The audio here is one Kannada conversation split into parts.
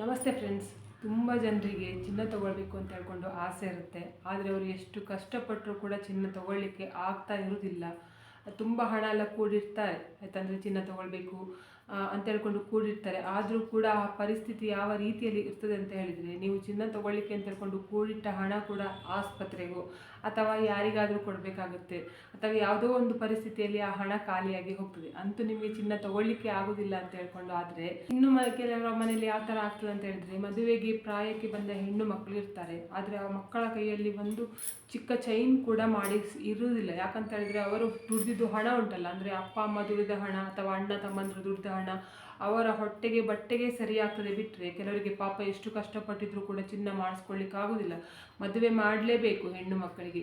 ನಮಸ್ತೆ ಫ್ರೆಂಡ್ಸ್. ತುಂಬ ಜನರಿಗೆ ಚಿನ್ನ ತಗೊಳ್ಬೇಕು ಅಂತ ಹೇಳ್ಕೊಂಡು ಆಸೆ ಇರುತ್ತೆ. ಆದರೆ ಅವರು ಎಷ್ಟು ಕಷ್ಟಪಟ್ಟರೂ ಕೂಡ ಚಿನ್ನ ತಗೊಳ್ಳಿಕ್ಕೆ ಆಗ್ತಾ ಇರುವುದಿಲ್ಲ ತುಂಬ ಹಣ ಎಲ್ಲ ಕೂಡಿರ್ತಾರೆ. ಯಾಕಂದರೆ ಚಿನ್ನ ತಗೊಳ್ಬೇಕು ಅಂತ ಹೇಳ್ಕೊಂಡು ಕೂಡಿರ್ತಾರೆ. ಆದರೂ ಕೂಡ ಆ ಪರಿಸ್ಥಿತಿ ಯಾವ ರೀತಿಯಲ್ಲಿ ಇರ್ತದೆ ಅಂತ ಹೇಳಿದರೆ ನೀವು ಚಿನ್ನ ತಗೊಳ್ಳಿಕ್ಕೆ ಅಂತ ಹೇಳ್ಕೊಂಡು ಕೂಡಿಟ್ಟ ಹಣ ಕೂಡ ಆಸ್ಪತ್ರೆಗೂ ಅಥವಾ ಯಾರಿಗಾದರೂ ಕೊಡಬೇಕಾಗುತ್ತೆ. ಅಥವಾ ಯಾವುದೋ ಒಂದು ಪರಿಸ್ಥಿತಿಯಲ್ಲಿ ಆ ಹಣ ಖಾಲಿಯಾಗಿ ಹೋಗ್ತದೆ. ಅಂತೂ ನಿಮಗೆ ಚಿನ್ನ ತಗೊಳ್ಳಿಕ್ಕೆ ಆಗೋದಿಲ್ಲ ಅಂತ ಹೇಳ್ಕೊಂಡು ಆದರೆ, ಇನ್ನು ಕೆಲವರ ಮನೆಯಲ್ಲಿ ಯಾವ ಥರ ಆಗ್ತದೆ ಅಂತ ಹೇಳಿದ್ರೆ, ಮದುವೆಗೆ ಪ್ರಾಯಕ್ಕೆ ಬಂದ ಹೆಣ್ಣು ಮಕ್ಕಳು ಇರ್ತಾರೆ. ಆದರೆ ಆ ಮಕ್ಕಳ ಕೈಯಲ್ಲಿ ಒಂದು ಚಿಕ್ಕ ಚೈನ್ ಕೂಡ ಮಾಡಿ ಇರುವುದಿಲ್ಲ ಯಾಕಂತ ಹೇಳಿದ್ರೆ ಅವರು ದುಡಿದಿದ್ದು ಹಣ ಉಂಟಲ್ಲ. ಅಂದರೆ ಅಪ್ಪ ಅಮ್ಮ ದುಡಿದ ಹಣ ಅಥವಾ ಅಣ್ಣ ತಮ್ಮಂದರು ದುಡಿದ ಹಣ ಅವರ ಹೊಟ್ಟೆಗೆ, ಬಟ್ಟೆಗೆ ಸರಿಯಾಗ್ತದೆ ಬಿಟ್ಟರೆ ಕೆಲವರಿಗೆ ಪಾಪ ಎಷ್ಟು ಕಷ್ಟಪಟ್ಟಿದ್ರು ಕೂಡ ಚಿನ್ನ ಮಾಡಿಸ್ಕೊಳ್ಳಿಕ್ಕೆ ಆಗೋದಿಲ್ಲ. ಮದುವೆ ಮಾಡಲೇಬೇಕು ಹೆಣ್ಣು ಮಕ್ಕಳಿಗೆ.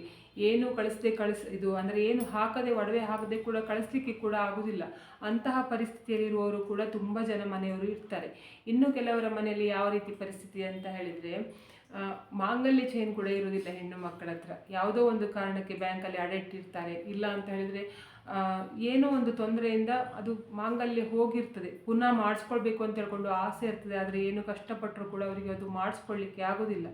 ಏನು ಕಳಿಸದೆ ಕಳಿಸ್, ಇದು ಅಂದರೆ ಏನು ಹಾಕದೆ, ಒಡವೆ ಹಾಕದೆ ಕೂಡ ಕಳಿಸ್ಲಿಕ್ಕೆ ಕೂಡ ಆಗೋದಿಲ್ಲ. ಅಂತಹ ಪರಿಸ್ಥಿತಿಯಲ್ಲಿರುವವರು ಕೂಡ ತುಂಬ ಜನ ಮನೆಯವರು ಇರ್ತಾರೆ. ಇನ್ನು ಕೆಲವರ ಮನೆಯಲ್ಲಿ ಯಾವ ರೀತಿ ಪರಿಸ್ಥಿತಿ ಅಂತ ಹೇಳಿದರೆ ಮಾಂಗಲ್ಯ ಚೈನ್ ಕೂಡ ಇರುವುದಿಲ್ಲ ಹೆಣ್ಣು ಮಕ್ಕಳ ಹತ್ರ ಯಾವುದೋ ಒಂದು ಕಾರಣಕ್ಕೆ ಬ್ಯಾಂಕಲ್ಲಿ ಅಡ ಇಟ್ಟಿರ್ತಾರೆ ಇಲ್ಲ ಅಂತ ಹೇಳಿದರೆ ಏನೋ ಒಂದು ತೊಂದರೆಯಿಂದ ಅದು ಮಾಂಗಲ್ಯ ಹೋಗಿರ್ತದೆ. ಪುನಃ ಮಾಡಿಸ್ಕೊಳ್ಬೇಕು ಅಂತ ಹೇಳ್ಕೊಂಡು ಆಸೆ ಇರ್ತದೆ. ಆದರೆ ಏನು ಕಷ್ಟಪಟ್ಟರು ಕೂಡ ಅವರಿಗೆ ಅದು ಮಾಡಿಸ್ಕೊಳ್ಳಿಕ್ಕೆ ಆಗೋದಿಲ್ಲ.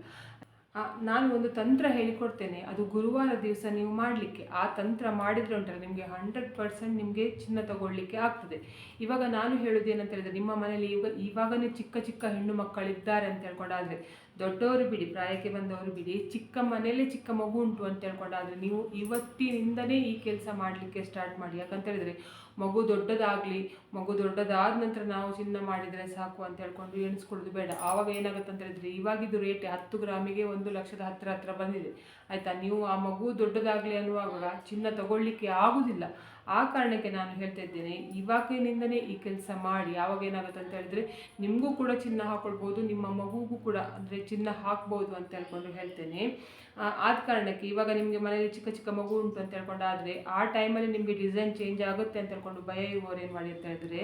ನಾನು ಒಂದು ತಂತ್ರ ಹೇಳಿಕೊಡ್ತೇನೆ. ಅದು ಗುರುವಾರ ದಿವಸ ನೀವು ಮಾಡಲಿಕ್ಕೆ. ಆ ತಂತ್ರ ಮಾಡಿದ್ರೆ ಉಂಟಲ್ಲ, ನಿಮಗೆ ಹಂಡ್ರೆಡ್ ಪರ್ಸೆಂಟ್ ನಿಮಗೆ ಚಿನ್ನ ತಗೊಳ್ಳಿಕ್ಕೆ ಆಗ್ತದೆ. ಇವಾಗ ನಾನು ಹೇಳೋದು ಏನಂತ ಹೇಳಿದ್ರೆ, ನಿಮ್ಮ ಮನೇಲಿ ಇವಾಗ ಇವಾಗಲೇ ಚಿಕ್ಕ ಚಿಕ್ಕ ಹೆಣ್ಣು ಮಕ್ಕಳಿದ್ದಾರೆ ಅಂತ ಹೇಳ್ಕೊಂಡಾದ್ರೆ ದೊಡ್ಡವರು ಬಿಡಿ, ಪ್ರಾಯಕ್ಕೆ ಬಂದವರು ಬಿಡಿ, ಚಿಕ್ಕ ಮನೆಯಲ್ಲೇ ಚಿಕ್ಕ ಮಗು ಉಂಟು ಅಂತ ಆದರೆ ನೀವು ಇವತ್ತಿನಿಂದನೇ ಈ ಕೆಲಸ ಮಾಡಲಿಕ್ಕೆ ಸ್ಟಾರ್ಟ್ ಮಾಡಿ. ಯಾಕಂತ ಹೇಳಿದ್ರೆ, ಮಗು ದೊಡ್ಡದಾಗಲಿ, ಮಗು ದೊಡ್ಡದಾದ ನಂತರ ನಾವು ಚಿನ್ನ ಮಾಡಿದರೆ ಸಾಕು ಅಂತ ಹೇಳ್ಕೊಂಡು ಎಣಿಸ್ಕೊಳ್ಳೋದು ಬೇಡ. ಆವಾಗ ಏನಾಗುತ್ತೆ ಅಂತ ಹೇಳಿದ್ರೆ, ಇವಾಗಿದ್ದು ರೇಟ್ ಹತ್ತು ಗ್ರಾಮಿಗೆ ಒಂದು ಲಕ್ಷದ ಹತ್ತಿರ ಹತ್ತಿರ ಬಂದಿದೆ. ಆಯಿತಾ? ನೀವು ಆ ಮಗು ದೊಡ್ಡದಾಗಲಿ ಅನ್ನುವಾಗ ಚಿನ್ನ ತಗೊಳ್ಳಿಕ್ಕೆ ಆಗುವುದಿಲ್ಲ ಆ ಕಾರಣಕ್ಕೆ ನಾನು ಹೇಳ್ತಾ ಇದ್ದೇನೆ, ಇವಾಗಿನಿಂದನೇ ಈ ಕೆಲಸ ಮಾಡಿ. ಯಾವಾಗ ಏನಾಗುತ್ತೆ ಅಂತ ಹೇಳಿದ್ರೆ, ನಿಮಗೂ ಕೂಡ ಚಿನ್ನ ಹಾಕೊಳ್ಬೋದು, ನಿಮ್ಮ ಮಗುಗೂ ಕೂಡ ಅಂದರೆ ಚಿನ್ನ ಹಾಕ್ಬೋದು ಅಂತ ಹೇಳ್ಕೊಂಡು ಹೇಳ್ತೇನೆ. ಆದ ಕಾರಣಕ್ಕೆ ಇವಾಗ ನಿಮಗೆ ಮನೆಯಲ್ಲಿ ಚಿಕ್ಕ ಚಿಕ್ಕ ಮಗು ಉಂಟು ಅಂತ ಹೇಳ್ಕೊಂಡಾದರೆ ಆ ಟೈಮಲ್ಲಿ ನಿಮಗೆ ಡಿಸೈನ್ ಚೇಂಜ್ ಆಗುತ್ತೆ ಅಂತ ಹೇಳ್ಕೊಂಡು ಭಯ ಇರುವವರು ಏನು ಮಾಡಿರ್ತಾ ಇದ್ದಾರೆ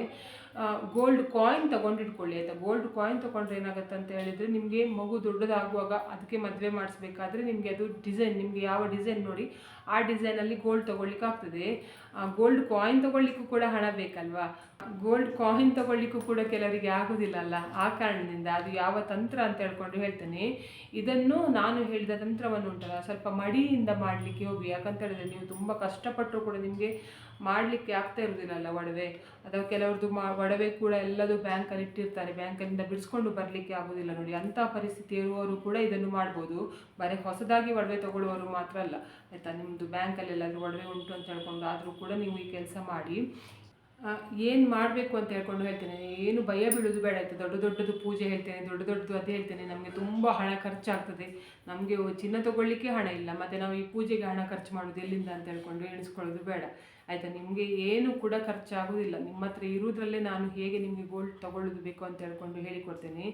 ಗೋಲ್ಡ್ ಕಾಯಿನ್ ತಗೊಂಡಿಟ್ಕೊಳ್ಳಿ ಆಯಿತಾ? ಗೋಲ್ಡ್ ಕಾಯಿನ್ ತೊಗೊಂಡ್ರೆ ಏನಾಗುತ್ತೆ ಅಂತ ಹೇಳಿದರೆ ನಿಮಗೆ ಮಗು ದೊಡ್ಡದಾಗುವಾಗ ಅದಕ್ಕೆ ಮದುವೆ ಮಾಡಿಸ್ಬೇಕಾದ್ರೆ ನಿಮಗೆ ಅದು ಡಿಸೈನ್ ನಿಮಗೆ ಯಾವ ಡಿಸೈನ್ ನೋಡಿ ಆ ಡಿಸೈನಲ್ಲಿ ಗೋಲ್ಡ್ ತೊಗೊಳ್ಲಿಕ್ಕೆ ಆಗ್ತದೆ ಗೋಲ್ಡ್ ಕಾಯಿನ್ ತೊಗೊಳ್ಲಿಕ್ಕೂ ಕೂಡ ಹಣ ಬೇಕಲ್ವಾ? ಗೋಲ್ಡ್ ಕಾಯಿನ್ ತಗೊಳ್ಳಿಕ್ಕೂ ಕೂಡ ಕೆಲವರಿಗೆ ಆಗೋದಿಲ್ಲ ಅಲ್ಲ ಆ ಕಾರಣದಿಂದ ಅದು ಯಾವ ತಂತ್ರ ಅಂತ ಹೇಳ್ಕೊಂಡು ಹೇಳ್ತೇನೆ. ಇದನ್ನು ನಾನು ಹೇಳಿದ ತಂತ್ರವನ್ನು ಉಂಟಲ್ಲ ಸ್ವಲ್ಪ ಮಡಿಯಿಂದ ಮಾಡಲಿಕ್ಕೆ ಹೋಗಿ ಯಾಕಂತ ಹೇಳಿದ್ರೆ ನೀವು ತುಂಬ ಕಷ್ಟಪಟ್ಟರು ಕೂಡ ನಿಮಗೆ ಮಾಡಲಿಕ್ಕೆ ಆಗ್ತಾ ಇರೋದಿಲ್ಲಲ್ಲ ಒಡವೆ. ಅಥವಾ ಕೆಲವ್ರದ್ದು ಮಾ, ಒಡವೆ ಕೂಡ ಎಲ್ಲದೂ ಬ್ಯಾಂಕಲ್ಲಿ ಇಟ್ಟಿರ್ತಾರೆ. ಬ್ಯಾಂಕಲ್ಲಿಂದ ಬಿಡಿಸ್ಕೊಂಡು ಬರಲಿಕ್ಕೆ ಆಗೋದಿಲ್ಲ ನೋಡಿ. ಅಂಥ ಪರಿಸ್ಥಿತಿ ಇರುವವರು ಕೂಡ ಇದನ್ನು ಮಾಡ್ಬೋದು. ಬರೀ ಹೊಸದಾಗಿ ಒಡವೆ ತಗೊಳ್ಳುವವರು ಮಾತ್ರ ಅಲ್ಲ. ಆಯಿತಾ? ನಿಮ್ಮದು ಬ್ಯಾಂಕಲ್ಲಿ ಎಲ್ಲಾದರೂ ಒಡವೆ ಉಂಟು ಅಂತ ಹೇಳ್ಕೊಂಡು ಆದರೂ ಕೂಡ ನೀವು ಈ ಕೆಲಸ ಮಾಡಿ. ಏನು ಮಾಡಬೇಕು ಅಂತ ಹೇಳ್ಕೊಂಡು ಹೇಳ್ತೇನೆ. ಏನು ಭಯ ಬೀಳೋದು ಬೇಡ ಆಯಿತು. ದೊಡ್ಡ ದೊಡ್ಡದು ಪೂಜೆ ಹೇಳ್ತೇನೆ, ದೊಡ್ಡ ದೊಡ್ಡದು ಅದೇ ಹೇಳ್ತೇನೆ. ನಮಗೆ ತುಂಬ ಹಣ ಖರ್ಚಾಗ್ತದೆ. ನಮಗೆ ಚಿನ್ನ ತಗೊಳ್ಳಿಕ್ಕೆ ಹಣ ಇಲ್ಲ. ಮತ್ತು ನಾವು ಈ ಪೂಜೆಗೆ ಹಣ ಖರ್ಚು ಮಾಡೋದು ಎಲ್ಲಿಂದ ಅಂತ ಹೇಳ್ಕೊಂಡು ಎಣಿಸ್ಕೊಳ್ಳೋದು ಬೇಡ. ಆಯಿತಾ? ನಿಮಗೆ ಏನು ಕೂಡ ಖರ್ಚಾಗೋದಿಲ್ಲ. ನಿಮ್ಮ ಹತ್ರ ಇರೋದ್ರಲ್ಲೇ ನಾನು ಹೇಗೆ ನಿಮಗೆ ಗೋಲ್ಡ್ ತೊಗೊಳ್ಳೋದು ಬೇಕು ಅಂತ ಹೇಳ್ಕೊಂಡು ಹೇಳಿಕೊಡ್ತೇನೆ.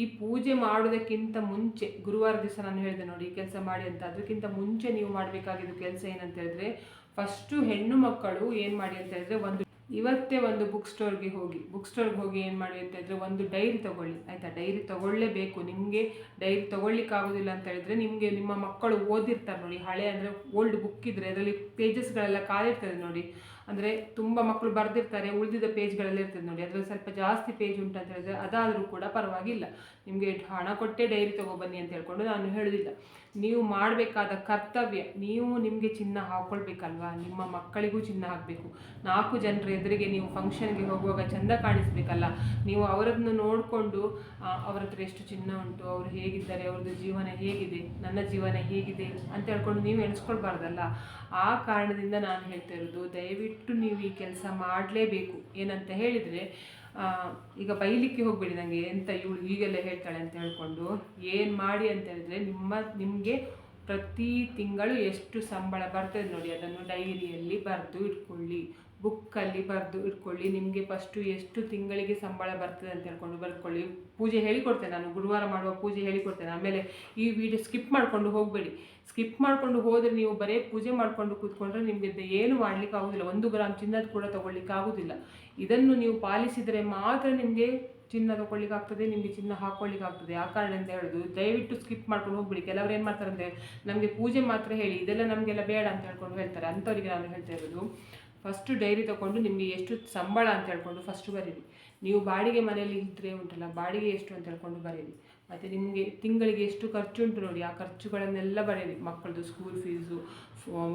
ಈ ಪೂಜೆ ಮಾಡೋದಕ್ಕಿಂತ ಮುಂಚೆ, ಗುರುವಾರ ದಿವಸ ನಾನು ಹೇಳಿದೆ ನೋಡಿ, ಈ ಕೆಲಸ ಮಾಡಿ ಅಂತ. ಅದಕ್ಕಿಂತ ಮುಂಚೆ ನೀವು ಮಾಡಬೇಕಾಗಿದ್ದು ಕೆಲಸ ಏನಂತ ಹೇಳಿದ್ರೆ ಫಸ್ಟು ಹೆಣ್ಣು ಮಕ್ಕಳು ಏನು ಮಾಡಿ ಅಂತ ಹೇಳಿದ್ರೆ, ಒಂದು ಇವತ್ತೇ ಒಂದು ಬುಕ್ ಸ್ಟೋರ್ಗೆ ಹೋಗಿ. ಬುಕ್ ಸ್ಟೋರ್ಗೆ ಹೋಗಿ ಏನು ಮಾಡಿ ಅಂತ ಹೇಳಿದ್ರೆ ಒಂದು ಡೈರಿ ತಗೊಳ್ಳಿ. ಆಯಿತಾ? ಡೈರಿ ತಗೊಳ್ಳೇಬೇಕು. ನಿಮಗೆ ಡೈರಿ ತಗೊಳ್ಳಿಕ್ಕಾಗೋದಿಲ್ಲ ಅಂತ ಹೇಳಿದ್ರೆ ನಿಮಗೆ ನಿಮ್ಮ ಮಕ್ಕಳು ಓದಿರ್ತಾರೆ ನೋಡಿ. ಹಳೆ ಅಂದರೆ ಓಲ್ಡ್ ಬುಕ್ ಇದ್ದರೆ ಅದರಲ್ಲಿ ಪೇಜಸ್ಗಳೆಲ್ಲ ಕಾಲಿರ್ತದೆ ನೋಡಿ. ಅಂದರೆ ತುಂಬ ಮಕ್ಕಳು ಬರೆದಿರ್ತಾರೆ, ಉಳಿದಿದ್ದ ಪೇಜ್ಗಳೆಲ್ಲ ಇರ್ತದೆ ನೋಡಿ. ಅದರಲ್ಲಿ ಸ್ವಲ್ಪ ಜಾಸ್ತಿ ಪೇಜ್ ಉಂಟು ಅಂತ ಹೇಳಿದ್ರೆ ಅದಾದರೂ ಕೂಡ ಪರವಾಗಿಲ್ಲ. ನಿಮಗೆ ಹಣ ಕೊಟ್ಟೇ ಡೈರಿ ತಗೊಬನ್ನಿ ಅಂತ ಹೇಳ್ಕೊಂಡು ನಾನು ಹೇಳೋದಿಲ್ಲ. ನೀವು ಮಾಡಬೇಕಾದ ಕರ್ತವ್ಯ, ನೀವು ನಿಮಗೆ ಚಿನ್ನ ಹಾಕ್ಕೊಳ್ಬೇಕಲ್ವಾ ನಿಮ್ಮ ಮಕ್ಕಳಿಗೂ ಚಿನ್ನ ಹಾಕಬೇಕು. ನಾಲ್ಕು ಜನರ ಎದುರಿಗೆ ನೀವು ಫಂಕ್ಷನ್ಗೆ ಹೋಗುವಾಗ ಚಂದ ಕಾಣಿಸ್ಬೇಕಲ್ಲ? ನೀವು ಅವರನ್ನು ನೋಡಿಕೊಂಡು ಅವ್ರ ಹತ್ರ ಎಷ್ಟು ಚಿನ್ನ ಉಂಟು, ಅವರು ಹೇಗಿದ್ದಾರೆ, ಅವ್ರದ್ದು ಜೀವನ ಹೇಗಿದೆ, ನನ್ನ ಜೀವನ ಹೇಗಿದೆ ಅಂತ ಹೇಳ್ಕೊಂಡು ನೀವು ಎಣಿಸ್ಕೊಳ್ಬಾರ್ದಲ್ಲ? ಆ ಕಾರಣದಿಂದ ನಾನು ಹೇಳ್ತಾ ಇರೋದು, ದಯವಿಟ್ಟು ನೀವು ಈ ಕೆಲಸ ಮಾಡಲೇಬೇಕು. ಏನಂತ ಹೇಳಿದರೆ ಈಗ ಬೈಲಿಕ್ಕೆ ಹೋಗಬೇಡಿ ನನಗೆ ಎಂತ ಇವಳು ಹೀಗೆಲ್ಲ ಹೇಳ್ತಾಳೆ ಅಂತ ಹೇಳ್ಕೊಂಡು, ಏನು ಮಾಡಿ ಅಂತ ಹೇಳಿದ್ರೆ ನಿಮ್ಮ, ನಿಮಗೆ ಪ್ರತಿ ತಿಂಗಳು ಎಷ್ಟು ಸಂಬಳ ಬರ್ತದೆ ನೋಡಿ, ಅದನ್ನು ಡೈರಿಯಲ್ಲಿ ಬರೆದು ಇಟ್ಕೊಳ್ಳಿ. ಬುಕ್ಕಲ್ಲಿ ಬರೆದು ಇಟ್ಕೊಳ್ಳಿ. ನಿಮಗೆ ಫಸ್ಟು ಎಷ್ಟು ತಿಂಗಳಿಗೆ ಸಂಬಳ ಬರ್ತದೆ ಅಂತ ಹೇಳ್ಕೊಂಡು ಬರ್ಕೊಳ್ಳಿ. ಪೂಜೆ ಹೇಳಿಕೊಡ್ತೇನೆ ನಾನು. ಗುರುವಾರ ಮಾಡುವ ಪೂಜೆ ಹೇಳಿಕೊಡ್ತೇನೆ. ಆಮೇಲೆ ಈ ವಿಡಿಯೋ ಸ್ಕಿಪ್ ಮಾಡಿಕೊಂಡು ಹೋಗಬೇಡಿ. ಸ್ಕಿಪ್ ಮಾಡಿಕೊಂಡು ಹೋದರೆ ನೀವು ಬರೀ ಪೂಜೆ ಮಾಡಿಕೊಂಡು ಕೂತ್ಕೊಂಡ್ರೆ ನಿಮಗೆ ಏನು ಮಾಡಲಿಕ್ಕೆ ಆಗೋದಿಲ್ಲ. ಒಂದು ಗ್ರಾಮ್ ಚಿನ್ನದ ಕೂಡ ತೊಗೊಳ್ಳಿಕ್ಕೆ ಆಗೋದಿಲ್ಲ. ಇದನ್ನು ನೀವು ಪಾಲಿಸಿದರೆ ಮಾತ್ರ ನಿಮಗೆ ಚಿನ್ನ ತೊಗೊಳ್ಳಿಕ್ಕೆ ಆಗ್ತದೆ, ನಿಮಗೆ ಚಿನ್ನ ಹಾಕೊಳ್ಳಿಕ್ಕೆ ಆ ಅಂತ ಹೇಳೋದು. ದಯವಿಟ್ಟು ಸ್ಕಿಪ್ ಮಾಡ್ಕೊಂಡು ಹೋಗ್ಬಿಡಿ. ಕೆಲವರು ಏನು ಮಾಡ್ತಾರೆ ಅಂದರೆ ನಮಗೆ ಪೂಜೆ ಮಾತ್ರ ಹೇಳಿ. ಇದೆಲ್ಲ ನಮಗೆಲ್ಲ ಬೇಡ ಅಂತ ಹೇಳ್ಕೊಂಡು ಹೇಳ್ತಾರೆ. ಅಂಥವರಿಗೆ ನಾನು ಹೇಳ್ತಾ ಇರೋದು. ಫಸ್ಟು ಡೈರಿ ತಗೊಂಡು ನಿಮಗೆ ಎಷ್ಟು ಸಂಬಳ ಅಂತ ಹೇಳ್ಕೊಂಡು ಫಸ್ಟು ಬರೀರಿ. ನೀವು ಬಾಡಿಗೆ ಮನೆಯಲ್ಲಿ ಇದ್ದರೆ ಉಂಟಲ್ಲ, ಬಾಡಿಗೆ ಎಷ್ಟು ಅಂತ ಹೇಳ್ಕೊಂಡು ಬರೀರಿ. ಮತ್ತು ನಿಮಗೆ ತಿಂಗಳಿಗೆ ಎಷ್ಟು ಖರ್ಚು ಉಂಟು ನೋಡಿ, ಆ ಖರ್ಚುಗಳನ್ನೆಲ್ಲ ಬರೀರಿ. ಮಕ್ಕಳದು ಸ್ಕೂಲ್ ಫೀಸು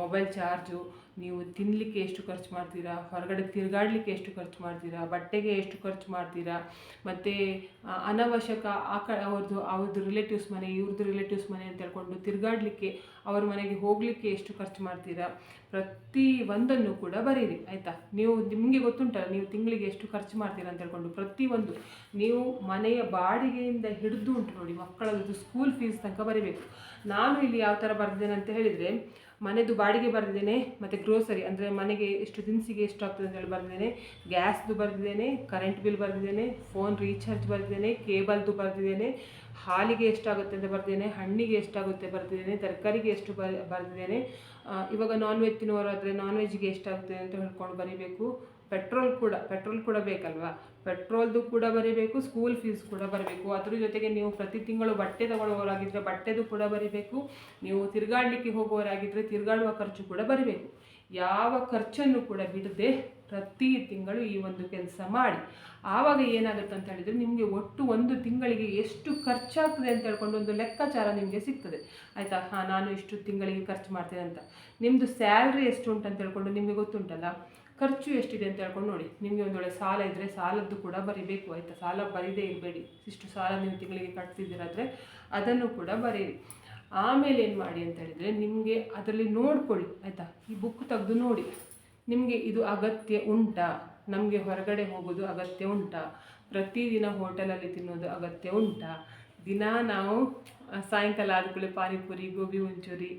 ಮೊಬೈಲ್ ಚಾರ್ಜು ನೀವು ತಿನ್ನಲಿಕ್ಕೆ ಎಷ್ಟು ಖರ್ಚು ಮಾಡ್ತೀರಾ? ಹೊರಗಡೆ ತಿರುಗಾಡಲಿಕ್ಕೆ ಎಷ್ಟು ಖರ್ಚು ಮಾಡ್ತೀರಾ? ಬಟ್ಟೆಗೆ ಎಷ್ಟು ಖರ್ಚು ಮಾಡ್ತೀರಾ? ಮತ್ತು ಅನವಶ್ಯಕ ಆ ಕ ಅವ್ರದ್ದು ಅವ್ರದ್ದು ರಿಲೇಟಿವ್ಸ್ ಮನೆ ಇವ್ರದ್ದು ರಿಲೇಟಿವ್ಸ್ ಮನೆ ಅಂತ ಹೇಳ್ಕೊಂಡು ತಿರುಗಾಡಲಿಕ್ಕೆ ಅವ್ರ ಮನೆಗೆ ಹೋಗಲಿಕ್ಕೆ ಎಷ್ಟು ಖರ್ಚು ಮಾಡ್ತೀರಾ? ಪ್ರತಿ ಒಂದನ್ನು ಕೂಡ ಬರೀರಿ, ಆಯಿತಾ? ನೀವು, ನಿಮಗೆ ಗೊತ್ತುಂಟಲ್ಲ, ನೀವು ತಿಂಗಳಿಗೆ ಎಷ್ಟು ಖರ್ಚು ಮಾಡ್ತೀರಾ ಅಂತ ಹೇಳ್ಕೊಂಡು ಪ್ರತಿಯೊಂದು ನೀವು ಮನೆಯ ಬಾಡಿಗೆಯಿಂದ ಹಿಡಿದು ಉಂಟು ನೋಡಿ, ಮಕ್ಕಳದ್ದು ಸ್ಕೂಲ್ ಫೀಸ್ ತನಕ ಬರೀಬೇಕು. ನಾನು ಇಲ್ಲಿ ಯಾವ ಥರ ಬರೆದಿದ್ದೇನೆ ಅಂತ ಹೇಳಿದರೆ ಮನೆದು ಬಾಡಿಗೆ ಬರೆದಿದ್ದೇನೆ, ಮತ್ತು ಗ್ರೋಸರಿ ಅಂದರೆ ಮನೆಗೆ ಎಷ್ಟು ದಿನಸಿಗೆ ಎಷ್ಟು ಆಗ್ತದೆ ಅಂತ ಹೇಳಿ ಬರೆದಿದ್ದೇನೆ. ಗ್ಯಾಸ್ದು ಬರೆದಿದ್ದೇನೆ ಕರೆಂಟ್ ಬಿಲ್ ಬರೆದಿದ್ದೇನೆ ಫೋನ್ ರೀಚಾರ್ಜ್ ಬರೆದಿದ್ದೇನೆ ಕೇಬಲ್ದು ಬರೆದಿದ್ದೇನೆ, ಹಾಲಿಗೆ ಎಷ್ಟಾಗುತ್ತೆ ಅಂತ ಬರೆದಿದ್ದೇನೆ, ಹಣ್ಣಿಗೆ ಎಷ್ಟಾಗುತ್ತೆ ಬರೆದಿದ್ದೇನೆ, ತರಕಾರಿಗೆ ಎಷ್ಟು ಬರೆದಿದ್ದೇನೆ. ಇವಾಗ ನಾನ್ ವೆಜ್ ತಿನ್ನುವರಾದರೆ ನಾನ್ ವೆಜ್ಗೆ ಎಷ್ಟಾಗುತ್ತೆ ಅಂತ ಹೇಳ್ಕೊಂಡು ಬರೀಬೇಕು. ಪೆಟ್ರೋಲ್ ಕೂಡ ಪೆಟ್ರೋಲ್ ಕೂಡ ಬೇಕಲ್ವಾ? ಪೆಟ್ರೋಲ್ದು ಕೂಡ ಬರೀಬೇಕು ಸ್ಕೂಲ್ ಫೀಸ್ ಕೂಡ ಬರಬೇಕು. ಅದ್ರ ಜೊತೆಗೆ ನೀವು ಪ್ರತಿ ತಿಂಗಳು ಬಟ್ಟೆ ತಗೊಳ್ಳೋರಾಗಿದ್ದರೆ ಬಟ್ಟೆದು ಕೂಡ ಬರೀಬೇಕು. ನೀವು ತಿರುಗಾಡಲಿಕ್ಕೆ ಹೋಗುವವರಾಗಿದ್ದರೆ ತಿರುಗಾಡುವ ಖರ್ಚು ಕೂಡ ಬರಬೇಕು. ಯಾವ ಖರ್ಚನ್ನು ಕೂಡ ಬಿಡದೆ ಪ್ರತಿ ತಿಂಗಳು ಈ ಒಂದು ಕೆಲಸ ಮಾಡಿ. ಆವಾಗ ಏನಾಗುತ್ತೆ ಅಂತ ಹೇಳಿದರೆ ನಿಮಗೆ ಒಟ್ಟು ಒಂದು ತಿಂಗಳಿಗೆ ಎಷ್ಟು ಖರ್ಚಾಗ್ತದೆ ಅಂತ ಹೇಳ್ಕೊಂಡು ಒಂದು ಲೆಕ್ಕಾಚಾರ ನಿಮಗೆ ಸಿಗ್ತದೆ. ಆಯಿತಾ? ಹಾಂ, ನಾನು ಇಷ್ಟು ತಿಂಗಳಿಗೆ ಖರ್ಚು ಮಾಡ್ತೇನೆ ಅಂತ. ನಿಮ್ಮದು ಸ್ಯಾಲ್ರಿ ಎಷ್ಟು ಉಂಟು ಅಂತ ಹೇಳ್ಕೊಂಡು ನಿಮಗೆ ಗೊತ್ತುಂಟಲ್ಲ? ಖರ್ಚು ಎಷ್ಟಿದೆ ಅಂತ ಹೇಳ್ಕೊಂಡು ನೋಡಿ. ನಿಮಗೆ ಒಂದು ವೇಳೆ ಸಾಲ ಇದ್ದರೆ ಸಾಲದ್ದು ಕೂಡ ಬರಿಬೇಕು ಆಯಿತಾ? ಸಾಲ ಬರೀದೇ ಇರಬೇಡಿ. ಇಷ್ಟು ಸಾಲ ನೀವು ತಿಂಗಳಿಗೆ ಕಟ್ತಿದ್ದೀರಾದರೆ ಅದನ್ನು ಕೂಡ ಬರೀರಿ. ಆಮೇಲೆ ಏನು ಮಾಡಿ ಅಂತ ಹೇಳಿದರೆ ನಿಮಗೆ ಅದರಲ್ಲಿ ನೋಡ್ಕೊಳ್ಳಿ ಆಯಿತಾ? ಈ ಬುಕ್ ತೆಗೆದು ನೋಡಿ. ನಿಮಗೆ ಇದು ಅಗತ್ಯ ಉಂಟಾ? ನಮಗೆ ಹೊರಗಡೆ ಹೋಗೋದು ಅಗತ್ಯ ಉಂಟಾ? ಪ್ರತಿದಿನ ಹೋಟೆಲಲ್ಲಿ ತಿನ್ನೋದು ಅಗತ್ಯ ಉಂಟಾ? ದಿನ ನಾವು ಸಾಯಂಕಾಲ ಸಾಯಂಕಾಲ ಆದಕೂಡಲೇ ಪಾನಿಪುರಿ, ಗೋಬಿ ಮಂಚೂರಿ,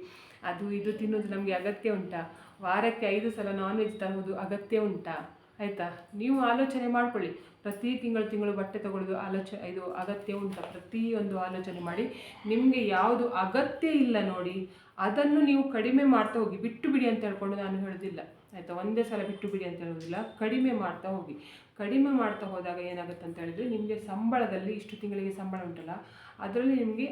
ಅದು ಇದು ತಿನ್ನೋದು ನಮಗೆ ಅಗತ್ಯ ಉಂಟಾ? ವಾರಕ್ಕೆ ಐದು ಸಲ ನಾನ್ ವೆಜ್ ತರುವುದು ಅಗತ್ಯ ಉಂಟಾ? ಆಯಿತಾ? ನೀವು ಆಲೋಚನೆ ಮಾಡ್ಕೊಳ್ಳಿ. ಪ್ರತಿ ತಿಂಗಳು ತಿಂಗಳು ಬಟ್ಟೆ ತಗೊಳ್ಳೋದು ಆಲೋಚನೆ ಇದು ಅಗತ್ಯ ಉಂಟಾ? ಪ್ರತಿಯೊಂದು ಆಲೋಚನೆ ಮಾಡಿ. ನಿಮಗೆ ಯಾವುದು ಅಗತ್ಯ ಇಲ್ಲ ನೋಡಿ, ಅದನ್ನು ನೀವು ಕಡಿಮೆ ಮಾಡ್ತಾ ಹೋಗಿ. ಬಿಟ್ಟು ಬಿಡಿ ಅಂತ ಹೇಳ್ಕೊಂಡು ನಾನು ಹೇಳೋದಿಲ್ಲ. ಆಯಿತಾ? ಒಂದೇ ಸಲ ಬಿಟ್ಟು ಬಿಡಿ ಅಂತ ಹೇಳೋದಿಲ್ಲ ಕಡಿಮೆ ಮಾಡ್ತಾ ಹೋಗಿ. ಕಡಿಮೆ ಮಾಡ್ತಾ ಹೋದಾಗ ಏನಾಗುತ್ತೆ ಅಂತ ಹೇಳಿದರೆ, ನಿಮಗೆ ಸಂಬಳದಲ್ಲಿ, ಇಷ್ಟು ತಿಂಗಳಿಗೆ ಸಂಬಳ ಉಂಟಲ್ಲ, ಅದರಲ್ಲಿ ನಿಮಗೆ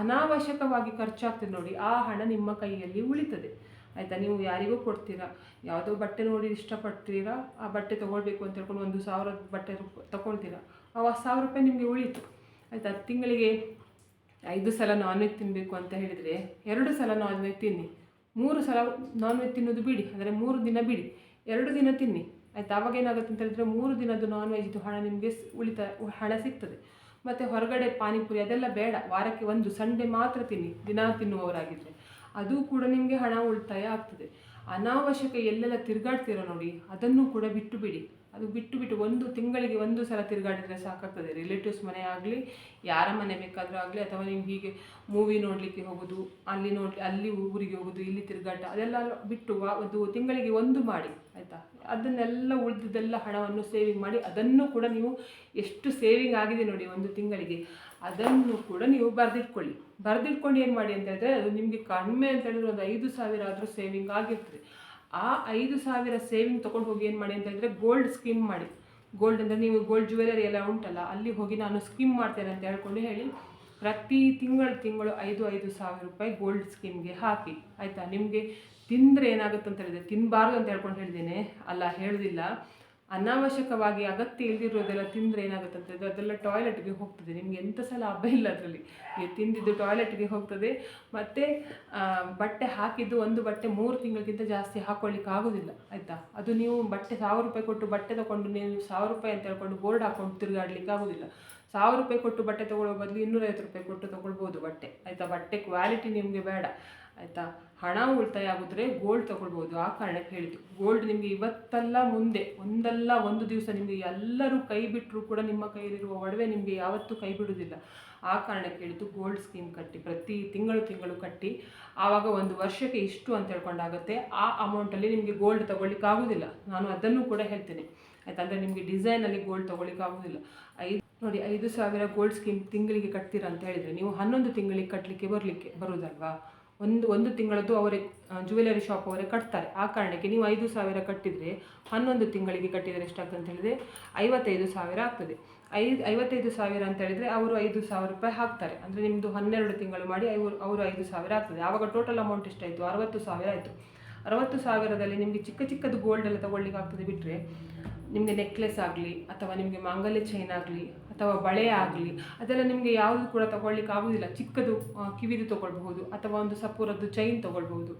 ಅನಾವಶ್ಯಕವಾಗಿ ಖರ್ಚಾಗ್ತದೆ ನೋಡಿ. ಆ ಹಣ ನಿಮ್ಮ ಕೈಯಲ್ಲಿ ಉಳಿತದೆ. ಆಯಿತಾ? ನೀವು ಯಾರಿಗೂ ಕೊಡ್ತೀರಾ? ಯಾವುದೋ ಬಟ್ಟೆ ನೋಡಿ ಇಷ್ಟಪಡ್ತೀರಾ? ಆ ಬಟ್ಟೆ ತೊಗೊಳ್ಬೇಕು ಅಂತ ಹೇಳ್ಕೊಂಡು ಒಂದು ಸಾವಿರದ ಬಟ್ಟೆ ತಗೊಳ್ತೀರಾ? ಆ ಸಾವಿರ ರೂಪಾಯಿ ನಿಮಗೆ ಉಳೀತು ಆಯಿತಾ? ತಿಂಗಳಿಗೆ ಐದು ಸಲ ನಾನ್ ವೆಜ್ ತಿನ್ನಬೇಕು ಅಂತ ಹೇಳಿದರೆ ಎರಡು ಸಲ ನಾನ್ ವೆಜ್ ತಿನ್ನಿ. ಮೂರು ಸಲ ನಾನ್ ವೆಜ್ ತಿನ್ನೋದು ಬಿಡಿ. ಅಂದರೆ ಮೂರು ದಿನ ಬಿಡಿ. ಎರಡು ದಿನ ತಿನ್ನಿ. ಆಯಿತಾ? ಆವಾಗ ಏನಾಗುತ್ತೆ ಅಂತ ಹೇಳಿದ್ರೆ ಮೂರು ದಿನದ್ದು ನಾನ್ ವೆಜ್ದು ಹಣ ನಿಮಗೆ ಉಳಿತ, ಹಣ ಸಿಗ್ತದೆ. ಮತ್ತು ಹೊರಗಡೆ ಪಾನಿಪುರಿ ಅದೆಲ್ಲ ಬೇಡ. ವಾರಕ್ಕೆ ಒಂದು ಸಂಡೇ ಮಾತ್ರ ತಿನ್ನಿ. ದಿನ ತಿನ್ನುವವರಾಗಿದ್ದರೆ ಅದು ಕೂಡ ನಿಮಗೆ ಹಣ ಉಳಿತಾಯ ಆಗ್ತದೆ. ಅನಾವಶ್ಯಕ ಎಲ್ಲೆಲ್ಲ ತಿರುಗಾಡ್ತೀರೋ ನೋಡಿ, ಅದನ್ನು ಕೂಡ ಬಿಟ್ಟು ಬಿಡಿ ಅದು ಬಿಟ್ಟು ಬಿಟ್ಟು ಒಂದು ತಿಂಗಳಿಗೆ ಒಂದು ಸಲ ತಿರುಗಾಡಿದರೆ ಸಾಕಾಗ್ತದೆ. ರಿಲೇಟಿವ್ಸ್ ಮನೆ ಆಗಲಿ, ಯಾರ ಮನೆ ಬೇಕಾದರೂ ಆಗಲಿ, ಅಥವಾ ನೀವು ಹೀಗೆ ಮೂವಿ ನೋಡಲಿಕ್ಕೆ ಹೋಗೋದು, ಅಲ್ಲಿ ನೋಡಿ, ಅಲ್ಲಿ ಊರಿಗೆ ಹೋಗೋದು, ಇಲ್ಲಿ ತಿರುಗಾಟ, ಅದೆಲ್ಲ ಬಿಟ್ಟು ಒಂದು ತಿಂಗಳಿಗೆ ಒಂದು ಮಾಡಿ, ಆಯಿತಾ? ಅದನ್ನೆಲ್ಲ ಉಳಿದಿದ್ದೆಲ್ಲ ಹಣವನ್ನು ಸೇವಿಂಗ್ ಮಾಡಿ, ಅದನ್ನು ಕೂಡ ನೀವು ಎಷ್ಟು ಸೇವಿಂಗ್ ಆಗಿದೆ ನೋಡಿ ಒಂದು ತಿಂಗಳಿಗೆ. ಅದನ್ನು ಕೂಡ ನೀವು ಬರೆದಿಟ್ಕೊಳ್ಳಿ. ಬರೆದಿಟ್ಕೊಂಡು ಏನು ಮಾಡಿ ಅಂತ ಹೇಳಿದ್ರೆ ಅದು ನಿಮಗೆ ಕಡಿಮೆ ಅಂತ ಹೇಳಿದ್ರೆ ಒಂದು ಐದು ಸಾವಿರ ಆದರೂ ಸೇವಿಂಗ್ ಆಗಿರ್ತದೆ. ಆ ಐದು ಸಾವಿರ ಸೇವಿಂಗ್ ತೊಗೊಂಡು ಹೋಗಿ ಏನು ಮಾಡಿ ಅಂತ ಹೇಳಿದ್ರೆ ಗೋಲ್ಡ್ ಸ್ಕೀಮ್ ಮಾಡಿ. ಗೋಲ್ಡ್ ಅಂದರೆ ನೀವು ಗೋಲ್ಡ್ ಜ್ಯುವೆಲರಿ ಎಲ್ಲ ಉಂಟಲ್ಲ, ಅಲ್ಲಿ ಹೋಗಿ ನಾನು ಸ್ಕೀಮ್ ಮಾಡ್ತೇನೆ ಅಂತ ಹೇಳ್ಕೊಂಡು ಹೇಳಿ ಪ್ರತಿ ತಿಂಗಳು ತಿಂಗಳು ಐದು ಐದು ಸಾವಿರ ರೂಪಾಯಿ ಗೋಲ್ಡ್ ಸ್ಕೀಮ್ಗೆ ಹಾಕಿ. ಆಯಿತಾ? ನಿಮಗೆ ತಿಂದರೆ ಏನಾಗುತ್ತೆ ಅಂತ ಹೇಳಿದೆ ತಿನ್ನಬಾರ್ದು ಅಂತ ಹೇಳ್ಕೊಂಡು ಹೇಳಿದ್ದೇನೆ. ಅಲ್ಲ, ಹೇಳೋದಿಲ್ಲ. ಅನಾವಶ್ಯಕವಾಗಿ ಅಗತ್ಯ ಇಲ್ದಿರೋದೆಲ್ಲ ತಿಂದರೆ ಏನಾಗುತ್ತೆ ಅದೆಲ್ಲ ಟಾಯ್ಲೆಟ್ಗೆ ಹೋಗ್ತದೆ. ನಿಮಗೆ ಎಂಥ ಸಲ ಹಬ್ಬ ಇಲ್ಲ ಅದರಲ್ಲಿ. ನೀವು ತಿಂದಿದ್ದು ಟಾಯ್ಲೆಟ್ಗೆ ಹೋಗ್ತದೆ. ಮತ್ತು ಬಟ್ಟೆ ಹಾಕಿದ್ದು ಒಂದು ಬಟ್ಟೆ ಮೂರು ತಿಂಗಳಿಗಿಂತ ಜಾಸ್ತಿ ಹಾಕೊಳ್ಳಿಕ್ಕೆ ಆಗೋದಿಲ್ಲ. ಆಯಿತಾ? ಅದು ನೀವು ಬಟ್ಟೆ ಸಾವಿರ ರೂಪಾಯಿ ಕೊಟ್ಟು ಬಟ್ಟೆ ತಗೊಂಡು ನೀವು ಸಾವಿರ ರೂಪಾಯಿ ಅಂತ ಹೇಳ್ಕೊಂಡು ಬೋರ್ಡ್ ಹಾಕೊಂಡು ತಿರುಗಾಡ್ಲಿಕ್ಕೆ ಆಗೋದಿಲ್ಲ. ಸಾವಿರ ರೂಪಾಯಿ ಕೊಟ್ಟು ಬಟ್ಟೆ ತೊಗೊಳ್ಳೋ ಬದಲು ಇನ್ನೂರೈವತ್ತು ರೂಪಾಯಿ ಕೊಟ್ಟು ತೊಗೊಳ್ಬೋದು ಬಟ್ಟೆ. ಆಯಿತಾ? ಬಟ್ಟೆ ಕ್ವಾಲಿಟಿ ನಿಮಗೆ ಬೇಡ. ಆಯಿತಾ? ಹಣ ಉಳಿತಾಯ ಆಗಿದ್ರೆ ಗೋಲ್ಡ್ ತೊಗೊಳ್ಬೋದು. ಆ ಕಾರಣಕ್ಕೆ ಹೇಳಿದ್ದು. ಗೋಲ್ಡ್ ನಿಮಗೆ ಇವತ್ತಲ್ಲ ಮುಂದೆ, ಒಂದಲ್ಲ ಒಂದು ದಿವಸ ನಿಮಗೆ ಎಲ್ಲರೂ ಕೈ ಬಿಟ್ಟರೂ ಕೂಡ ನಿಮ್ಮ ಕೈಯಲ್ಲಿರುವ ಒಡವೆ ನಿಮಗೆ ಯಾವತ್ತೂ ಕೈ ಬಿಡುವುದಿಲ್ಲ. ಆ ಕಾರಣಕ್ಕೆ ಹೇಳಿದ್ದು ಗೋಲ್ಡ್ ಸ್ಕೀಮ್ ಕಟ್ಟಿ, ಪ್ರತಿ ತಿಂಗಳು ತಿಂಗಳು ಕಟ್ಟಿ, ಆವಾಗ ಒಂದು ವರ್ಷಕ್ಕೆ ಇಷ್ಟು ಅಂತ ಹೇಳ್ಕೊಂಡಾಗತ್ತೆ. ಆ ಅಮೌಂಟಲ್ಲಿ ನಿಮಗೆ ಗೋಲ್ಡ್ ತೊಗೊಳ್ಲಿಕ್ಕೆ ಆಗೋದಿಲ್ಲ ನಾನು ಅದನ್ನು ಕೂಡ ಹೇಳ್ತೇನೆ. ಆಯ್ತಾ? ಅಂದರೆ ನಿಮಗೆ ಡಿಸೈನಲ್ಲಿ ಗೋಲ್ಡ್ ತೊಗೊಳ್ಲಿಕ್ಕೆ ಆಗೋದಿಲ್ಲ ಐದು, ನೋಡಿ, ಐದು ಸಾವಿರ ಗೋಲ್ಡ್ ಸ್ಕೀಮ್ ತಿಂಗಳಿಗೆ ಕಟ್ತೀರಾ ಅಂತ ಹೇಳಿದರೆ, ನೀವು ಹನ್ನೊಂದು ತಿಂಗಳಿಗೆ ಕಟ್ಟಲಿಕ್ಕೆ ಬರಲಿಕ್ಕೆ ಬರುವುದಲ್ವಾ ಒಂದು ಒಂದು ತಿಂಗಳದ್ದು ಅವರೇ ಜುವೆಲರಿ ಶಾಪ್ ಅವರೇ ಕಟ್ತಾರೆ. ಆ ಕಾರಣಕ್ಕೆ ನೀವು ಐದು ಸಾವಿರ ಕಟ್ಟಿದರೆ ಹನ್ನೊಂದು ತಿಂಗಳಿಗೆ ಕಟ್ಟಿದರೆ ಎಷ್ಟಾಗ್ತದೆ ಅಂತ ಹೇಳಿದರೆ ಐವತ್ತೈದು ಸಾವಿರ ಆಗ್ತದೆ. ಐದು, ಐವತ್ತೈದು ಸಾವಿರ ಅಂತ ಹೇಳಿದರೆ ಅವರು ಐದು ಸಾವಿರ ರೂಪಾಯಿ ಹಾಕ್ತಾರೆ. ಅಂದರೆ ನಿಮ್ಮದು ಹನ್ನೆರಡು ತಿಂಗಳು ಮಾಡಿ ಅವರು ಅವರು ಐದು ಸಾವಿರ ಆಗ್ತದೆ. ಆವಾಗ ಟೋಟಲ್ ಅಮೌಂಟ್ ಎಷ್ಟಾಯಿತು? ಅರವತ್ತು ಸಾವಿರ ಆಯಿತು. ಅರವತ್ತು ಸಾವಿರದಲ್ಲಿ ನಿಮಗೆ ಚಿಕ್ಕ ಚಿಕ್ಕದು ಗೋಲ್ಡ್ ಎಲ್ಲ ತೊಗೊಳ್ಲಿಕ್ಕೆ ಆಗ್ತದೆ ಬಿಟ್ಟರೆ ನಿಮಗೆ ನೆಕ್ಲೆಸ್ ಆಗಲಿ ಅಥವಾ ನಿಮಗೆ ಮಾಂಗಲ್ಯ ಚೈನ್ ಆಗಲಿ ಅಥವಾ ಬಳೆ ಆಗಲಿ, ಅದೆಲ್ಲ ನಿಮಗೆ ಯಾವುದು ಕೂಡ ತಗೊಳ್ಳಿಕ್ಕೆ ಆಗೋದಿಲ್ಲ. ಚಿಕ್ಕದು ಕಿವಿದು ತೊಗೊಳ್ಬಹುದು ಅಥವಾ ಒಂದು ಸಪೂರದ್ದು ಚೈನ್ ತೊಗೊಳ್ಬಹುದು.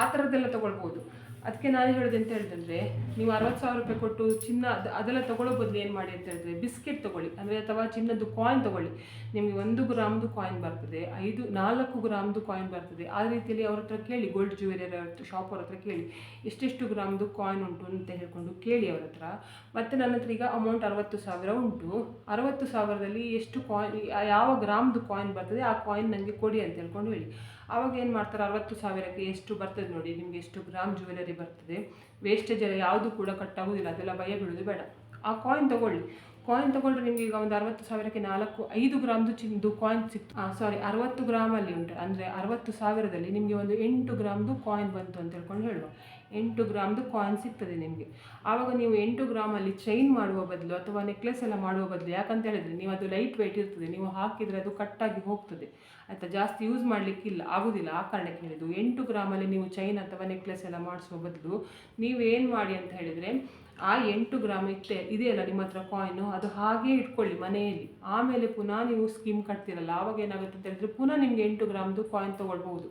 ಆ ಥರದ್ದೆಲ್ಲ ತೊಗೊಳ್ಬೋದು ಅದಕ್ಕೆ ನಾನು ಹೇಳೋದು ಅಂತ ಹೇಳಿದ್ರೆ ನೀವು ಅರವತ್ತು ಸಾವಿರ ರೂಪಾಯಿ ಕೊಟ್ಟು ಚಿನ್ನ ಅದು ಅದೆಲ್ಲ ತೊಗೊಳ್ಳೋ ಬದಲು ಏನು ಮಾಡಿ ಅಂತ ಹೇಳಿದ್ರೆ, ಬಿಸ್ಕೆಟ್ ತೊಗೊಳ್ಳಿ. ಅಂದರೆ ಅಥವಾ ಚಿನ್ನದ್ದು ಕಾಯಿನ್ ತೊಗೊಳ್ಳಿ. ನಿಮಗೆ ಒಂದು ಗ್ರಾಮ್ದು ಕಾಯಿನ್ ಬರ್ತದೆ, ಐದು, ನಾಲ್ಕು ಗ್ರಾಮ್ದು ಕಾಯಿನ್ ಬರ್ತದೆ. ಆ ರೀತಿಯಲ್ಲಿ ಅವ್ರ ಹತ್ರ ಕೇಳಿ ಗೋಲ್ಡ್ ಜ್ಯುವೆಲರಿ ಶಾಪ್ ಅವ್ರ ಹತ್ರ ಕೇಳಿ. ಎಷ್ಟೆಷ್ಟು ಗ್ರಾಮ್ದು ಕಾಯಿನ್ ಉಂಟು ಅಂತ ಹೇಳ್ಕೊಂಡು ಕೇಳಿ ಅವ್ರ ಹತ್ರ. ಮತ್ತು ನನ್ನ ಹತ್ರ ಈಗ ಅಮೌಂಟ್ ಅರವತ್ತು ಸಾವಿರ ಉಂಟು. ಅರವತ್ತು ಸಾವಿರದಲ್ಲಿ ಎಷ್ಟು ಕಾಯಿನ್ ಯಾವ ಗ್ರಾಮ್ದು ಕಾಯಿನ್ ಬರ್ತದೆ, ಆ ಕಾಯಿನ್ ನನಗೆ ಕೊಡಿ ಅಂತ ಹೇಳ್ಕೊಂಡು ಹೇಳಿ. ಆವಾಗ ಏನು ಮಾಡ್ತಾರೆ? ಅರವತ್ತು ಸಾವಿರಕ್ಕೆ ಎಷ್ಟು ಬರ್ತದೆ ನೋಡಿ, ನಿಮಗೆ ಎಷ್ಟು ಗ್ರಾಮ್ ಜ್ಯುವೆಲರಿ ಬರ್ತದೆ? ವೇಸ್ಟೇಜ್ ಎಲ್ಲ ಯಾವುದು ಕೂಡ ಕಟ್ಟಾಗೋದಿಲ್ಲ ಅದೆಲ್ಲ ಭಯ ಬೀಳೋದು ಬೇಡ. ಆ ಕಾಯಿನ್ ತಗೊಳ್ಳಿ. ಕಾಯಿನ್ ತೊಗೊಂಡ್ರೆ ನಿಮಗೆ ಈಗ ಒಂದು ಅರವತ್ತು ಸಾವಿರಕ್ಕೆ ನಾಲ್ಕು, ಐದು ಗ್ರಾಮ್ದು ಚಿಂದು ಕಾಯಿನ್ ಸಿಕ್ತು. ಸಾರಿ ಅರವತ್ತು ಗ್ರಾಮಲ್ಲಿ ಉಂಟು. ಅಂದರೆ ಅರವತ್ತು ಸಾವಿರದಲ್ಲಿ ನಿಮಗೆ ಒಂದು ಎಂಟು ಗ್ರಾಮ್ದು ಕಾಯಿನ್ ಬಂತು ಅಂತ ಹೇಳ್ಕೊಂಡು ಹೇಳುವ. ಎಂಟು ಗ್ರಾಮ್ದು ಕಾಯಿನ್ ಸಿಗ್ತದೆ ನಿಮಗೆ. ಆವಾಗ ನೀವು ಎಂಟು ಗ್ರಾಮಲ್ಲಿ ಚೈನ್ ಮಾಡುವ ಬದಲು ಅಥವಾ ನೆಕ್ಲೆಸ್ ಎಲ್ಲ ಮಾಡುವ ಬದಲು ಯಾಕಂತ ಹೇಳಿದರೆ ನೀವು ಅದು ಲೈಟ್ ವೆಯ್ಟ್ ಇರ್ತದೆ. ನೀವು ಹಾಕಿದರೆ ಅದು ಕಟ್ಟಾಗಿ ಹೋಗ್ತದೆ. ಆಯಿತಾ? ಜಾಸ್ತಿ ಯೂಸ್ ಮಾಡಲಿಕ್ಕಿಲ್ಲ ಆಗೋದಿಲ್ಲ. ಆ ಕಾರಣಕ್ಕೆ ಹೇಳಿದ್ದು. ಎಂಟು ಗ್ರಾಮಲ್ಲಿ ನೀವು ಚೈನ್ ಅಥವಾ ನೆಕ್ಲೆಸ್ ಎಲ್ಲ ಮಾಡಿಸುವ ಬದಲು ನೀವೇನು ಮಾಡಿ ಅಂತ ಹೇಳಿದರೆ ಆ ಎಂಟು ಗ್ರಾಮ್ ಇಟ್ಟೆ. ಇದೆಯಲ್ಲ ನಿಮ್ಮ ಹತ್ರ ಕಾಯಿನು ಅದು ಹಾಗೇ ಇಟ್ಕೊಳ್ಳಿ ಮನೆಯಲ್ಲಿ. ಆಮೇಲೆ ಪುನಃ ನೀವು ಸ್ಕೀಮ್ ಕಟ್ತಿರಲ್ಲ, ಆವಾಗ ಏನಾಗುತ್ತೆ ಅಂತ ಹೇಳಿದ್ರೆ ಪುನಃ ನಿಮಗೆ ಎಂಟು ಗ್ರಾಮ್ದು ಕಾಯಿನ್ ತೊಗೊಳ್ಬೋದು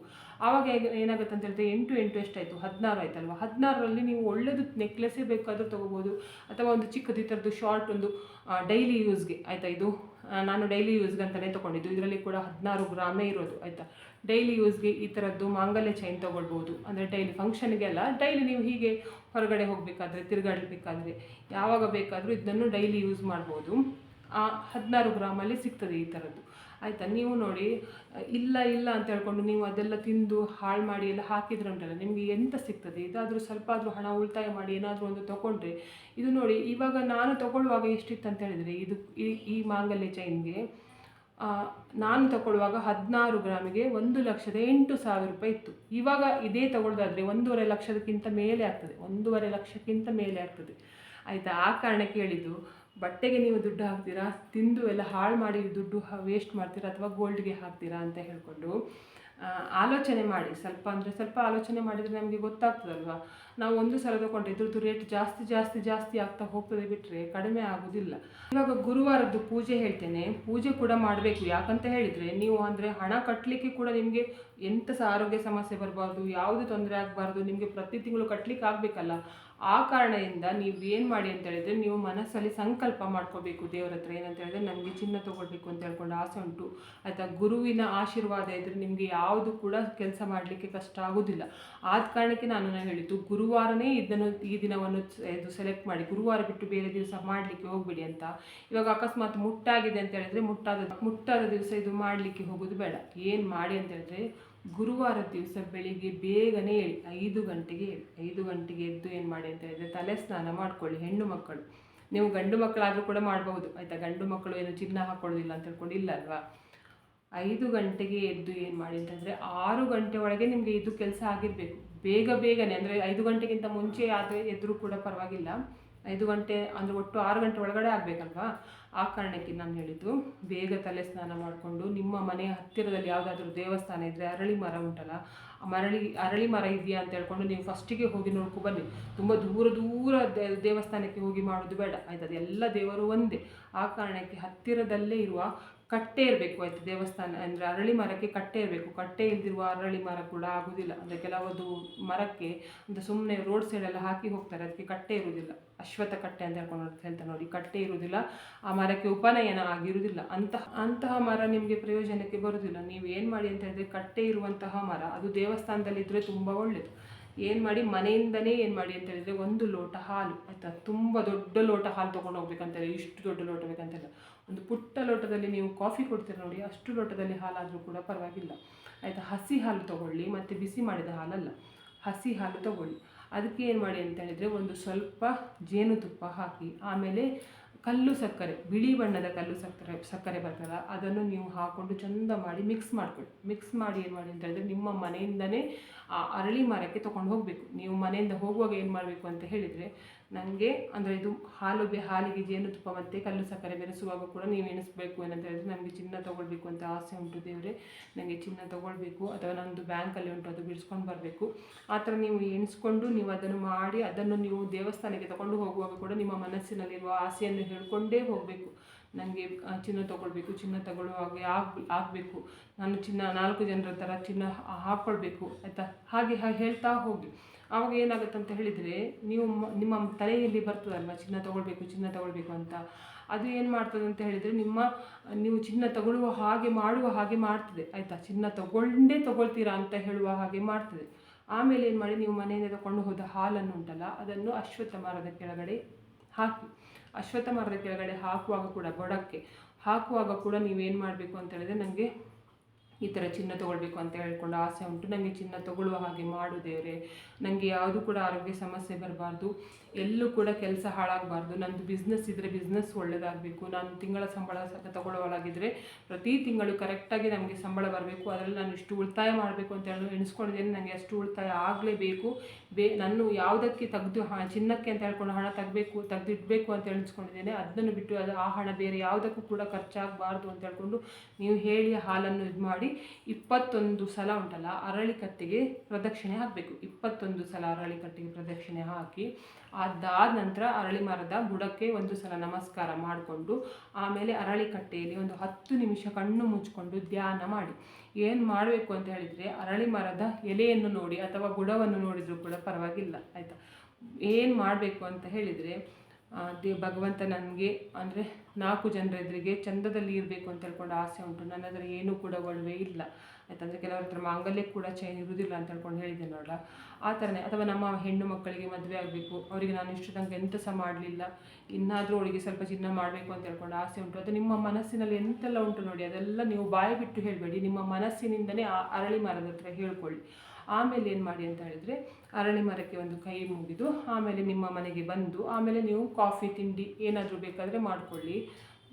ಆವಾಗ ಏನಾಗುತ್ತೆ ಅಂತ ಹೇಳಿದ್ರೆ ಎಂಟು ಎಂಟು ಎಷ್ಟಾಯಿತು? ಹದಿನಾರು ಆಯ್ತಲ್ವ? ಹದಿನಾರರಲ್ಲಿ ನೀವು ಒಳ್ಳೆಯದು ನೆಕ್ಲೆಸ್ಸೇ ಬೇಕಾದರೂ ತೊಗೋಬೋದು ಅಥವಾ ಒಂದು ಚಿಕ್ಕದು ಈ ಥರದ್ದು ಶಾರ್ಟ್ ಒಂದು ಡೈಲಿ ಯೂಸ್ಗೆ ಆಯಿತಾ ಇದು? ನಾನು ಡೈಲಿ ಯೂಸ್ಗೆ ಅಂತಲೇ ತೊಗೊಂಡಿದ್ದು. ಇದರಲ್ಲಿ ಕೂಡ ಹದಿನಾರು ಗ್ರಾಮೇ ಇರೋದು, ಆಯಿತಾ? ಡೈಲಿ ಯೂಸ್ಗೆ ಈ ಥರದ್ದು ಮಾಂಗಲ್ಯ ಚೈನ್ ತೊಗೊಳ್ಬೋದು. ಅಂದರೆ ಡೈಲಿ ಫಂಕ್ಷನ್ಗೆಲ್ಲ ಡೈಲಿ ನೀವು ಹೀಗೆ ಹೊರಗಡೆ ಹೋಗಬೇಕಾದ್ರೆ, ತಿರುಗಾಡಬೇಕಾದ್ರೆ, ಯಾವಾಗ ಬೇಕಾದರೂ ಇದನ್ನು ಡೈಲಿ ಯೂಸ್ ಮಾಡ್ಬೋದು. ಹದಿನಾರು ಗ್ರಾಮಲ್ಲಿ ಸಿಗ್ತದೆ ಈ ಥರದ್ದು ಆಯಿತಾ? ನೀವು ನೋಡಿ, ಇಲ್ಲ ಇಲ್ಲ ಅಂತ ಹೇಳ್ಕೊಂಡು ನೀವು ಅದೆಲ್ಲ ತಿಂದು ಹಾಳು ಮಾಡಿ ಎಲ್ಲ ಹಾಕಿದ್ರೆ ಉಂಟಲ್ಲ, ನಿಮಗೆ ಎಂತ ಸಿಗ್ತದೆ? ಇದಾದರೂ ಸ್ವಲ್ಪ ಆದರೂ ಹಣ ಉಳಿತಾಯ ಮಾಡಿ ಏನಾದರೂ ಒಂದು ತೊಗೊಂಡ್ರೆ, ಇದು ನೋಡಿ, ಇವಾಗ ನಾನು ತೊಗೊಳ್ಳುವಾಗ ಎಷ್ಟಿತ್ತು ಅಂತ ಹೇಳಿದರೆ, ಇದು ಈ ಮಾಂಗಲ್ಯ ಚೈನ್ಗೆ ನಾನು ತಗೊಳ್ಳುವಾಗ ಹದಿನಾರು ಗ್ರಾಮಿಗೆ ಒಂದು ಲಕ್ಷದ ಎಂಟು ಸಾವಿರ ರೂಪಾಯಿ ಇತ್ತು. ಇವಾಗ ಇದೇ ತಗೊಳ್ಳೋದಾದರೆ ಒಂದೂವರೆ ಲಕ್ಷದಕ್ಕಿಂತ ಮೇಲೆ ಆಗ್ತದೆ, ಒಂದೂವರೆ ಲಕ್ಷಕ್ಕಿಂತ ಮೇಲೆ ಆಗ್ತದೆ. ಆಯಿತಾ? ಆ ಕಾರಣಕ್ಕೆ ಹೇಳಿದ್ದು ಬಟ್ಟೆಗೆ ನೀವು ದುಡ್ಡು ಹಾಕ್ತೀರಾ? ತಿಂದು ಎಲ್ಲ ಹಾಳು ಮಾಡಿ ದುಡ್ಡು ವೇಸ್ಟ್ ಮಾಡ್ತೀರಾ ಅಥವಾ ಗೋಲ್ಡ್ಗೆ ಹಾಕ್ತೀರಾ ಅಂತ ಹೇಳಿಕೊಂಡು ಆಲೋಚನೆ ಮಾಡಿ. ಸ್ವಲ್ಪ ಅಂದರೆ ಸ್ವಲ್ಪ ಆಲೋಚನೆ ಮಾಡಿದರೆ ನಮಗೆ ಗೊತ್ತಾಗ್ತದಲ್ವಾ? ನಾವು ಒಂದು ಸಲ ತಗೊಂಡ್ರೆ ಇದ್ರದ್ದು ರೇಟ್ ಜಾಸ್ತಿ ಜಾಸ್ತಿ ಜಾಸ್ತಿ ಆಗ್ತಾ ಹೋಗ್ತದೆ ಬಿಟ್ಟರೆ ಕಡಿಮೆ ಆಗೋದಿಲ್ಲ. ಇವಾಗ ಗುರುವಾರದ್ದು ಪೂಜೆ ಹೇಳ್ತೇನೆ. ಪೂಜೆ ಕೂಡ ಮಾಡಬೇಕು. ಯಾಕಂತ ಹೇಳಿದರೆ ನೀವು ಅಂದರೆ ಹಣ ಕಟ್ಟಲಿಕ್ಕೆ ಕೂಡ ನಿಮಗೆ ಎಂಥ ಸಹ ಆರೋಗ್ಯ ಸಮಸ್ಯೆ ಬರಬಾರ್ದು, ಯಾವುದು ತೊಂದರೆ ಆಗಬಾರ್ದು, ನಿಮಗೆ ಪ್ರತಿ ತಿಂಗಳು ಕಟ್ಟಲಿಕ್ಕೆ ಆಗಬೇಕಲ್ಲ. ಆ ಕಾರಣದಿಂದ ನೀವು ಏನು ಮಾಡಿ ಅಂತ ಹೇಳಿದ್ರೆ ನೀವು ಮನಸ್ಸಲ್ಲಿ ಸಂಕಲ್ಪ ಮಾಡ್ಕೋಬೇಕು. ದೇವರ ಹತ್ರ ಏನಂತ ಹೇಳಿದ್ರೆ ನನಗೆ ಚಿನ್ನ ತೊಗೊಳ್ಬೇಕು ಅಂತ ಹೇಳ್ಕೊಂಡು ಆಸೆ ಉಂಟು. ಆಯಿತಾ? ಗುರುವಿನ ಆಶೀರ್ವಾದ ಇದ್ದರೆ ನಿಮಗೆ ಯಾವುದು ಕೂಡ ಕೆಲಸ ಮಾಡಲಿಕ್ಕೆ ಕಷ್ಟ ಆಗೋದಿಲ್ಲ. ಆದ ಕಾರಣಕ್ಕೆ ನಾನು ಹೇಳಿದ್ದು ಗುರುವಾರನೇ ಇದನ್ನು ಈ ದಿನವನ್ನು ಇದು ಸೆಲೆಕ್ಟ್ ಮಾಡಿ. ಗುರುವಾರ ಬಿಟ್ಟು ಬೇರೆ ದಿವಸ ಮಾಡಲಿಕ್ಕೆ ಹೋಗಬೇಡಿ ಅಂತ. ಇವಾಗ ಅಕಸ್ಮಾತ್ ಮುಟ್ಟಾಗಿದೆ ಅಂತ ಹೇಳಿದ್ರೆ ಮುಟ್ಟಾದ ಮುಟ್ಟಾದ ದಿವಸ ಇದು ಮಾಡಲಿಕ್ಕೆ ಹೋಗೋದು ಬೇಡ. ಏನು ಮಾಡಿ ಅಂತ ಹೇಳಿದ್ರೆ ಗುರುವಾರದ ದಿವಸ ಬೆಳಿಗ್ಗೆ ಬೇಗನೆ ಹೇಳಿ ಐದು ಗಂಟೆಗೆ ಹೇಳಿ ಐದು ಗಂಟೆಗೆ ಎದ್ದು ಏನು ಮಾಡಿ ಅಂತ ಹೇಳಿದರೆ ತಲೆ ಸ್ನಾನ ಮಾಡ್ಕೊಳ್ಳಿ, ಹೆಣ್ಣು ಮಕ್ಕಳು. ನೀವು ಗಂಡು ಮಕ್ಕಳಾದರೂ ಕೂಡ ಮಾಡ್ಬೋದು. ಆಯಿತಾ? ಗಂಡು ಮಕ್ಕಳು ಏನು ಚಿನ್ನ ಹಾಕೊಳ್ಳೋದಿಲ್ಲ ಅಂತ ಹೇಳ್ಕೊಂಡು ಇಲ್ಲ ಅಲ್ವಾ? ಐದು ಗಂಟೆಗೆ ಎದ್ದು ಏನು ಮಾಡಿ ಅಂತಂದರೆ ಆರು ಗಂಟೆ ಒಳಗೆ ನಿಮಗೆ ಇದು ಕೆಲಸ ಆಗಿರಬೇಕು. ಬೇಗ ಬೇಗನೆ, ಅಂದರೆ ಐದು ಗಂಟೆಗಿಂತ ಮುಂಚೆ ಆದರೆ ಎದ್ರೂ ಕೂಡ ಪರವಾಗಿಲ್ಲ. ಐದು ಗಂಟೆ, ಅಂದರೆ ಒಟ್ಟು ಆರು ಗಂಟೆ ಒಳಗಡೆ ಆಗಬೇಕಲ್ವಾ? ಆ ಕಾರಣಕ್ಕೆ ನಾನು ಹೇಳಿದ್ದು, ಬೇಗ ತಲೆ ಸ್ನಾನ ಮಾಡಿಕೊಂಡು ನಿಮ್ಮ ಮನೆಯ ಹತ್ತಿರದಲ್ಲಿ ಯಾವುದಾದ್ರೂ ದೇವಸ್ಥಾನ ಇದ್ದರೆ ಅರಳಿ ಮರ ಉಂಟಲ್ಲ ಮರಳಿ, ಅರಳಿ ಮರ ಇದೆಯಾ ಅಂತ ಹೇಳ್ಕೊಂಡು ನೀವು ಫಸ್ಟಿಗೆ ಹೋಗಿ ನೋಡ್ಕೊ ಬನ್ನಿ. ತುಂಬ ದೂರ ದೂರ ದೇವಸ್ಥಾನಕ್ಕೆ ಹೋಗಿ ಮಾಡೋದು ಬೇಡ. ಆಯ್ತು, ಅದೆಲ್ಲ ದೇವರು ಒಂದೇ. ಆ ಕಾರಣಕ್ಕೆ ಹತ್ತಿರದಲ್ಲೇ ಇರುವ ಕಟ್ಟೆ ಇರಬೇಕು ಆಯಿತು, ದೇವಸ್ಥಾನ ಅಂದರೆ ಅರಳಿ ಮರಕ್ಕೆ ಕಟ್ಟೆ ಇರಬೇಕು. ಕಟ್ಟೆ ಇಲ್ದಿರುವ ಅರಳಿ ಮರ ಕೂಡ ಆಗೋದಿಲ್ಲ. ಅಂದರೆ ಕೆಲವೊಂದು ಮರಕ್ಕೆ ಅಂದರೆ ಸುಮ್ಮನೆ ರೋಡ್ ಸೈಡೆಲ್ಲ ಹಾಕಿ ಹೋಗ್ತಾರೆ, ಅದಕ್ಕೆ ಕಟ್ಟೆ ಇರುವುದಿಲ್ಲ ಅಶ್ವತ್ಥ ಕಟ್ಟೆ ಅಂತ ಹೇಳ್ಕೊಂಡು ಹೇಳ್ತಾರೆ ನೋಡಿ, ಕಟ್ಟೆ ಇರುವುದಿಲ್ಲ ಆ ಮರಕ್ಕೆ ಉಪನಯನ ಆಗಿರುವುದಿಲ್ಲ ಅಂತಹ ಅಂತಹ ಮರ ನಿಮಗೆ ಪ್ರಯೋಜನಕ್ಕೆ ಬರುವುದಿಲ್ಲ ನೀವು ಏನು ಮಾಡಿ ಅಂತ ಹೇಳಿದರೆ ಕಟ್ಟೆ ಇರುವಂತಹ ಮರ, ಅದು ದೇವಸ್ಥಾನದಲ್ಲಿದ್ದರೆ ತುಂಬ ಒಳ್ಳೆಯದು ಏನು ಮಾಡಿ, ಮನೆಯಿಂದನೇ ಏನು ಮಾಡಿ ಅಂತ ಹೇಳಿದರೆ ಒಂದು ಲೋಟ ಹಾಲು, ಆಯಿತಾ? ತುಂಬ ದೊಡ್ಡ ಲೋಟ ಹಾಲು ತೊಗೊಂಡು ಹೋಗ್ಬೇಕಂತಾರೆ ಇಷ್ಟು ದೊಡ್ಡ ಲೋಟ ಬೇಕಂತಿಲ್ಲ ಒಂದು ಪುಟ್ಟ ಲೋಟದಲ್ಲಿ ನೀವು ಕಾಫಿ ಕೊಡ್ತೀರ ನೋಡಿ, ಅಷ್ಟು ಲೋಟದಲ್ಲಿ ಹಾಲಾದರೂ ಕೂಡ ಪರವಾಗಿಲ್ಲ. ಆಯಿತಾ, ಹಸಿ ಹಾಲು ತೊಗೊಳ್ಳಿ, ಮತ್ತು ಬಿಸಿ ಮಾಡಿದ ಹಾಲಲ್ಲ, ಹಸಿ ಹಾಲು ತೊಗೊಳ್ಳಿ. ಅದಕ್ಕೆ ಏನು ಮಾಡಿ ಅಂತ ಹೇಳಿದರೆ, ಒಂದು ಸ್ವಲ್ಪ ಜೇನುತುಪ್ಪ ಹಾಕಿ, ಆಮೇಲೆ ಕಲ್ಲು ಸಕ್ಕರೆ, ಬಿಳಿ ಬಣ್ಣದ ಕಲ್ಲು ಸಕ್ಕರೆ ಸಕ್ಕರೆ ಬರ್ತದ ಅದನ್ನು ನೀವು ಹಾಕ್ಕೊಂಡು ಚಂದ ಮಾಡಿ ಮಿಕ್ಸ್ ಮಾಡ್ಕೊಳ್ಳಿ. ಮಿಕ್ಸ್ ಮಾಡಿ ಏನು ಮಾಡಿ ಅಂತ ಹೇಳಿದ್ರೆ, ನಿಮ್ಮ ಮನೆಯಿಂದನೇ ಆ ಅರಳಿ ಮರಕ್ಕೆ ತೊಗೊಂಡು ಹೋಗಬೇಕು. ನೀವು ಮನೆಯಿಂದ ಹೋಗುವಾಗ ಏನು ಮಾಡಬೇಕು ಅಂತ ಹೇಳಿದರೆ ನನಗೆ, ಅಂದರೆ ಇದು ಹಾಲು ಬೆ, ಹಾಲಿಗೆ ಜೇನುತುಪ್ಪ ಮತ್ತು ಕಲ್ಲು ಸಕ್ಕರೆ ಬೆರೆಸುವಾಗ ಕೂಡ ನೀವು ಎಣಿಸಬೇಕು ಏನಂತ ಹೇಳಿದ್ರೆ ನನಗೆ ಚಿನ್ನ ತೊಗೊಳ್ಬೇಕು ಅಂತ ಆಸೆ ಉಂಟು ದೇವರೇ. ನನಗೆ ಚಿನ್ನ ತೊಗೊಳ್ಬೇಕು ಅಥವಾ ನನ್ನದು ಬ್ಯಾಂಕಲ್ಲಿ ಉಂಟು ಅದು ಬಿಡಿಸ್ಕೊಂಡು ಬರಬೇಕು. ಆ ಥರ ನೀವು ಎಣಿಸ್ಕೊಂಡು ನೀವು ಅದನ್ನು ಮಾಡಿ ಅದನ್ನು ನೀವು ದೇವಸ್ಥಾನಕ್ಕೆ ತಗೊಂಡು ಹೋಗುವಾಗ ಕೂಡ ನಿಮ್ಮ ಮನಸ್ಸಿನಲ್ಲಿರುವ ಆಸೆಯನ್ನು ಹೇಳ್ಕೊಂಡೇ ಹೋಗಬೇಕು. ನನಗೆ ಚಿನ್ನ ತೊಗೊಳ್ಬೇಕು, ಚಿನ್ನ ತಗೊಳ್ಳುವಾಗ ಹಾಗೆ ಆಗಬೇಕು. ನಾನು ಚಿನ್ನ ನಾಲ್ಕು ಜನರ ಥರ ಚಿನ್ನ ಹಾಕ್ಕೊಳ್ಬೇಕು ಆಯಿತಾ? ಹಾಗೆ ಹಾಗೆ ಹೇಳ್ತಾ ಹೋಗಿ. ಆವಾಗ ಏನಾಗುತ್ತೆ ಅಂತ ಹೇಳಿದರೆ, ನೀವು ನಿಮ್ಮ ತಲೆಯಲ್ಲಿ ಬರ್ತದಲ್ವ, ಚಿನ್ನ ತಗೊಳ್ಬೇಕು ಚಿನ್ನ ತಗೊಳ್ಬೇಕು ಅಂತ. ಅದು ಏನು ಮಾಡ್ತದೆ ಅಂತ ಹೇಳಿದರೆ, ನಿಮ್ಮ, ನೀವು ಚಿನ್ನ ತಗೊಳ್ಳುವ ಹಾಗೆ ಮಾಡುವ ಹಾಗೆ ಮಾಡ್ತದೆ, ಆಯಿತಾ? ಚಿನ್ನ ತಗೊಂಡೇ ತಗೊಳ್ತೀರಾ ಅಂತ ಹೇಳುವ ಹಾಗೆ ಮಾಡ್ತದೆ. ಆಮೇಲೆ ಏನು ಮಾಡಿ, ನೀವು ಮನೆಯಿಂದ ತಗೊಂಡು ಹೋದ ಹಾಲನ್ನು ಉಂಟಲ್ಲ, ಅದನ್ನು ಅಶ್ವತ್ಥ ಮರದ ಕೆಳಗಡೆ ಹಾಕಿ. ಅಶ್ವತ್ಥ ಮರದ ಕೆಳಗಡೆ ಹಾಕುವಾಗ ಕೂಡ, ಬೊಡಕ್ಕೆ ಹಾಕುವಾಗ ಕೂಡ ನೀವೇನು ಮಾಡಬೇಕು ಅಂತ ಹೇಳಿದ್ರೆ ನನಗೆ ಈ ಥರ ಚಿನ್ನ ತೊಗೊಳ್ಬೇಕು ಅಂತ ಹೇಳ್ಕೊಂಡು ಆಸೆ ಉಂಟು. ನನಗೆ ಚಿನ್ನ ತೊಗೊಳ್ಳುವ ಹಾಗೆ ಮಾಡು ದೇವರೇ. ನನಗೆ ಯಾವುದು ಕೂಡ ಆರೋಗ್ಯ ಸಮಸ್ಯೆ ಬರಬಾರ್ದು. ಎಲ್ಲೂ ಕೂಡ ಕೆಲಸ ಹಾಳಾಗಬಾರ್ದು. ನಂದು ಬಿಸ್ನೆಸ್ ಇದ್ದರೆ ಬಿಸ್ನೆಸ್ ಒಳ್ಳೆಯದಾಗಬೇಕು ನಾನು ತಿಂಗಳ ಸಂಬಳ ಸಹ ತಗೊಳ್ಳೋಳಾಗಿದ್ದರೆ ಪ್ರತಿ ತಿಂಗಳು ಕರೆಕ್ಟಾಗಿ ನಮಗೆ ಸಂಬಳ ಬರಬೇಕು. ಅದರಲ್ಲಿ ನಾನು ಇಷ್ಟು ಉಳಿತಾಯ ಮಾಡಬೇಕು ಅಂತ ಹೇಳಿ ಎಣಿಸ್ಕೊಂಡಿದ್ದೇನೆ. ನನಗೆ ಅಷ್ಟು ಉಳಿತಾಯ ಆಗಲೇಬೇಕು. ಬೇ ನಾನು ಯಾವುದಕ್ಕೆ ತೆಗೆದು ಹ, ಚಿನ್ನಕ್ಕೆ ಅಂತ ಹೇಳ್ಕೊಂಡು ಹಣ ತೆಗಬೇಕು, ತೆಗೆದಿಡಬೇಕು ಅಂತ ಎಣಿಸ್ಕೊಂಡಿದ್ದೇನೆ, ಅದನ್ನು ಬಿಟ್ಟು ಅದು ಆ ಹಣ ಬೇರೆ ಯಾವುದಕ್ಕೂ ಕೂಡ ಖರ್ಚಾಗಬಾರ್ದು ಅಂತ ಹೇಳ್ಕೊಂಡು ನೀವು ಹೇಳಿ ಹಾಲನ್ನು ಇದು ಮಾಡಿ ಇಪ್ಪತ್ತೊಂದು ಸಲ ಉಂಟಲ್ಲ, ಅರಳಿಕಟ್ಟೆಗೆ ಪ್ರದಕ್ಷಿಣೆ ಹಾಕಬೇಕು. ಇಪ್ಪತ್ತೊಂದು ಸಲ ಅರಳಿಕಟ್ಟಿಗೆ ಪ್ರದಕ್ಷಿಣೆ ಹಾಕಿ ಅದಾದ ನಂತರ ಅರಳಿ ಮರದ ಬುಡಕ್ಕೆ ಒಂದು ಸಲ ನಮಸ್ಕಾರ ಮಾಡಿಕೊಂಡು ಆಮೇಲೆ ಅರಳಿ ಕಟ್ಟೆಯಲ್ಲಿ ಒಂದು ಹತ್ತು ನಿಮಿಷ ಕಣ್ಣು ಮುಚ್ಕೊಂಡು ಧ್ಯಾನ ಮಾಡಿ. ಏನು ಮಾಡಬೇಕು ಅಂತ ಹೇಳಿದರೆ ಅರಳಿ ಮರದ ಎಲೆಯನ್ನು ನೋಡಿ ಅಥವಾ ಬುಡವನ್ನು ನೋಡಿದರೂ ಕೂಡ ಪರವಾಗಿಲ್ಲ, ಆಯಿತಾ? ಏನು ಮಾಡಬೇಕು ಅಂತ ಹೇಳಿದರೆ ದೇ, ಭಗವಂತ ನನಗೆ ಅಂದರೆ ನಾಲ್ಕು ಜನರ ಎದುರಿಗೆ ಚಂದದಲ್ಲಿ ಇರಬೇಕು ಅಂತ ಹೇಳ್ಕೊಂಡು ಆಸೆ ಉಂಟು. ನನ್ನ ಹತ್ರ ಏನೂ ಕೂಡ ಒಡವೆ ಇಲ್ಲ. ಆಯ್ತಂದರೆ ಕೆಲವರ ಹತ್ರ ಮಾಂಗಲ್ಯ ಕೂಡ ಚೈನ್ ಇರುವುದಿಲ್ಲ ಅಂತ ಹೇಳ್ಕೊಂಡು ಹೇಳಿದೆ ನೋಡ ಆ ಥರನೇ ಅಥವಾ ನಮ್ಮ ಹೆಣ್ಣು ಮಕ್ಕಳಿಗೆ ಮದುವೆ ಆಗಬೇಕು. ಅವರಿಗೆ ನಾನು ಇಷ್ಟು ತನಕ ಎಂತ ಸಹ ಮಾಡಲಿಲ್ಲ. ಇನ್ನಾದರೂ ಅವಳಿಗೆ ಸ್ವಲ್ಪ ಚಿನ್ನ ಮಾಡಬೇಕು ಅಂತ ಹೇಳ್ಕೊಂಡು ಆಸೆ ಉಂಟು. ಅದು ನಿಮ್ಮ ಮನಸ್ಸಿನಲ್ಲಿ ಎಂತೆಲ್ಲ ಉಂಟು ನೋಡಿ, ಅದೆಲ್ಲ ನೀವು ಬಾಯಿ ಬಿಟ್ಟು ಹೇಳಬೇಡಿ. ನಿಮ್ಮ ಮನಸ್ಸಿನಿಂದನೇ ಆ ಅರಳಿ ಮರದ ಹತ್ರ ಹೇಳ್ಕೊಳ್ಳಿ. ಆಮೇಲೆ ಏನು ಮಾಡಿ ಅಂತ ಹೇಳಿದರೆ, ಅರಳಿ ಮರಕ್ಕೆ ಒಂದು ಕೈ ಮುಗಿದು, ಆಮೇಲೆ ನಿಮ್ಮ ಮನೆಗೆ ಬಂದು, ಆಮೇಲೆ ನೀವು ಕಾಫಿ, ತಿಂಡಿ ಏನಾದರೂ ಬೇಕಾದರೆ ಮಾಡಿಕೊಳ್ಳಿ.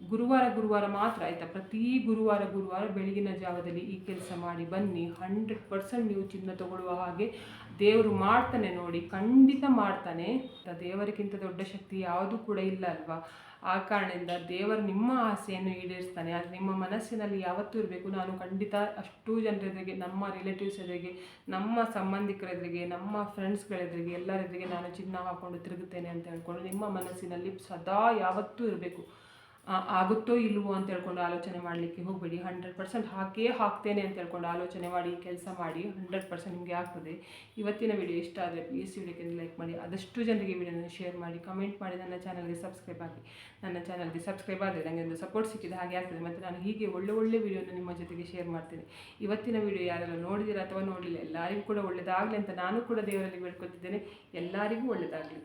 ಗುರುವಾರ ಗುರುವಾರ ಮಾತ್ರ ಆಯಿತಾ? ಪ್ರತಿ ಗುರುವಾರ ಗುರುವಾರ ಬೆಳಗಿನ ಜಾವದಲ್ಲಿ ಈ ಕೆಲಸ ಮಾಡಿ ಬನ್ನಿ. ಹಂಡ್ರೆಡ್ ಪರ್ಸೆಂಟ್ ನೀವು ಚಿನ್ನ ತಗೊಳ್ಳುವ ಹಾಗೆ ದೇವರು ಮಾಡ್ತಾನೆ ನೋಡಿ, ಖಂಡಿತ ಮಾಡ್ತಾನೆ. ದೇವರಿಗಿಂತ ದೊಡ್ಡ ಶಕ್ತಿ ಯಾವುದೂ ಕೂಡ ಇಲ್ಲ ಅಲ್ವಾ? ಆ ಕಾರಣದಿಂದ ದೇವರು ನಿಮ್ಮ ಆಸೆಯನ್ನು ಈಡೇರಿಸ್ತಾನೆ. ಆದರೆ ನಿಮ್ಮ ಮನಸ್ಸಿನಲ್ಲಿ ಯಾವತ್ತೂ ಇರಬೇಕು. ನಾನು ಖಂಡಿತ ಅಷ್ಟು ಜನರ ನಮ್ಮ ರಿಲೇಟಿವ್ಸ್ ಎದುರಿಗೆ, ನಮ್ಮ ಸಂಬಂಧಿಕರ ಎದುರಿಗೆ, ನಮ್ಮ ಫ್ರೆಂಡ್ಸ್ಗಳ ಎದುರಿಗೆ, ಎಲ್ಲರ ನಾನು ಚಿನ್ನ ಹಾಕ್ಕೊಂಡು ತಿರುಗುತ್ತೇನೆ ಅಂತ ಹೇಳ್ಕೊಂಡು ನಿಮ್ಮ ಮನಸ್ಸಿನಲ್ಲಿ ಸದಾ ಯಾವತ್ತೂ ಇರಬೇಕು. ಆಗುತ್ತೋ ಇಲ್ವೋ ಅಂತ ಹೇಳ್ಕೊಂಡು ಆಲೋಚನೆ ಮಾಡಲಿಕ್ಕೆ ಹೋಗಬೇಡಿ. ಹಂಡ್ರೆಡ್ ಪರ್ಸೆಂಟ್ ಹಾಕೇ ಹಾಕ್ತೇನೆ ಅಂತ ಹೇಳ್ಕೊಂಡು ಆಲೋಚನೆ ಮಾಡಿ, ಕೆಲಸ ಮಾಡಿ ಹಂಡ್ರೆಡ್ ಪರ್ಸೆಂಟ್ ನಿಮಗೆ ಆಗ್ತದೆ. ಇವತ್ತಿನ ವಿಡಿಯೋ ಇಷ್ಟ ಆದರೆ ಪ್ಲೀಸ್ ವಿಡಿಯೋಕ್ಕೆ ಲೈಕ್ ಮಾಡಿ. ಆದಷ್ಟು ಜನರಿಗೆ ವಿಡಿಯೋನ ಶೇರ್ ಮಾಡಿ ಕಮೆಂಟ್ ಮಾಡಿ, ನನ್ನ ಚಾನಲ್ಗೆ ಸಬ್ಸ್ಕ್ರೈಬ್ ಆಗಿ ನನ್ನ ಚಾನಲ್ಗೆ ಸಬ್ಸ್ಕ್ರೈಬ್ ಆದರೆ ನನಗೆ ಒಂದು ಸಪೋರ್ಟ್ ಸಿಕ್ಕಿದೆ ಹಾಗೆ ಆಗ್ತದೆ. ಮತ್ತು ನಾನು ಹೀಗೆ ಒಳ್ಳೆ ಒಳ್ಳೆ ವಿಡಿಯೋನ ನಿಮ್ಮ ಜೊತೆಗೆ ಶೇರ್ ಮಾಡ್ತೇನೆ. ಇವತ್ತಿನ ವಿಡಿಯೋ ಯಾರೆಲ್ಲ ನೋಡಿದಿರ ಅಥವಾ ನೋಡಲಿಲ್ಲ, ಎಲ್ಲರಿಗೂ ಕೂಡ ಒಳ್ಳೆಯದಾಗಲಿ ಅಂತ ನಾನು ಕೂಡ ದೇವರಲ್ಲಿ ಬೇಡ್ಕೊತಿದ್ದೇನೆ. ಎಲ್ಲರಿಗೂ ಒಳ್ಳೆಯದಾಗಲಿ